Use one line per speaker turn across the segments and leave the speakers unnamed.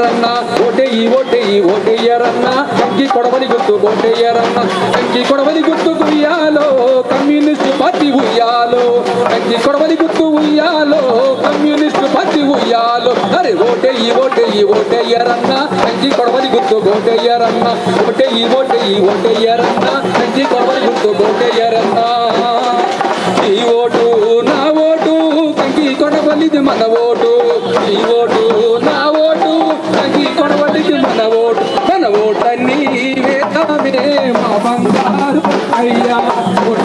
ఓటేయ్యారన్న ఓటేయి ఓటేయి ఓటేయ్యారన్న కంకి కొడవలి గుర్తు ఓటేయ్యారన్న కంకి కొడవని గుర్తు ఉయ్యాలో కమ్యూనిస్ట్ పార్టీ ఉయ్యాలో. కంకి కొడవని గుర్తు ఉయ్యాలో కమ్యూనిస్ట్ పార్టీ ఉయ్యాలో. అరే ఓటేయి ఓటేయి ఓటేయ్యారన్న కంకి కొడవని గుర్తు ఓటేయ్యారన్న ఓటేయి ఓటేయి ఓటేయ్యారన్న కంకి కొడవని గుర్తు ఓటేయ్యారన్న ఈ ఓటు నా ఓటు కంకి కొడవలిది మన ఓటు. ఈ ఓటు
哎呀。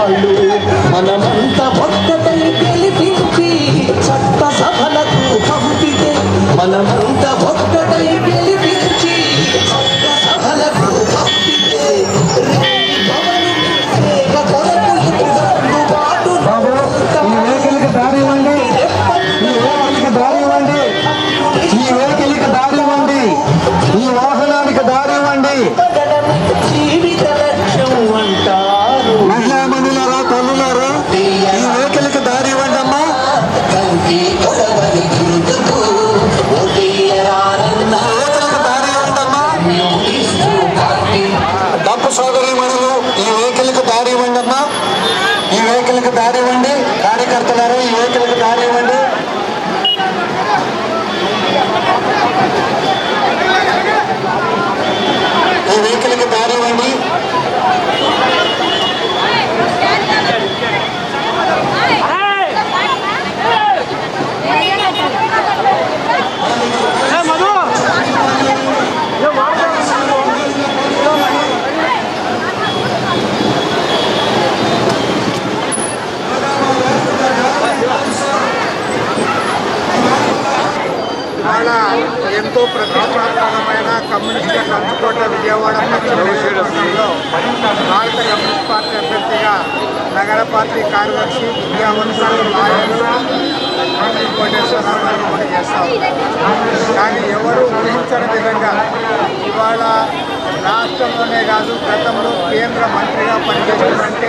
వాళ్ళు మనమంతా ఒక్కటై గెలిపించి చట్ట సభలకు పంపితే మనమంతా
భారత కమ్యూనిస్ట్ పార్టీ అభ్యర్థిగా
నగర పార్టీ కార్యదర్శి విద్యావంతులు లాయర్లు కోటేశ్వరరావు గారు పోటీ చేస్తాం కానీ ఎవరు ఊహించని విధంగా ఇవాళ రాష్ట్రంలోనే కాదు గతంలో కేంద్ర మంత్రిగా పనిచేసినటువంటి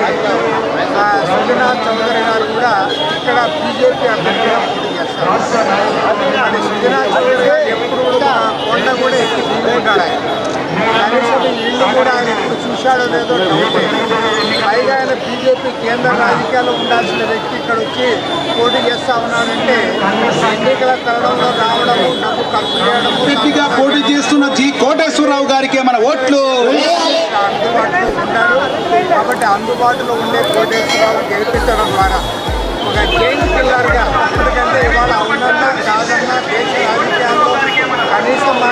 సుజనా చౌదరి గారు కూడా ఇక్కడ బీజేపీ అభ్యర్థిగా పోటీ చేస్తారు. అది సుజనా చౌదరి ఎప్పుడు కూడా కొండ కూడా ఎక్కి దిగుంటాడు కనీసం ఇల్లు కూడా ఆయన ఇప్పుడు చూశాడో లేదో పైగా ఆయన బీజేపీ కేంద్ర రాజకీయాల్లో ఉండాల్సిన వ్యక్తి ఇక్కడ వచ్చి పోటీ చేస్తా ఉన్నాడంటే ఎన్నికల తరుణంలో రావడము డబ్బు ఖర్చు
గట్టిగా పోటీ చేస్తున్న జి కోటేశ్వరరావు గారికి మన ఓట్లు?
అందుబాటులో ఉంటారు కాబట్టి అందుబాటులో ఉండే కోటేశ్వరరావు గెలిపించడం ద్వారా. ఒక జైన్ కిల్లర్గా ఎందుకంటే ఇవాళ అవునన్నా కాదన్నా దేశ రాజకీయాల్లో కనీసం మన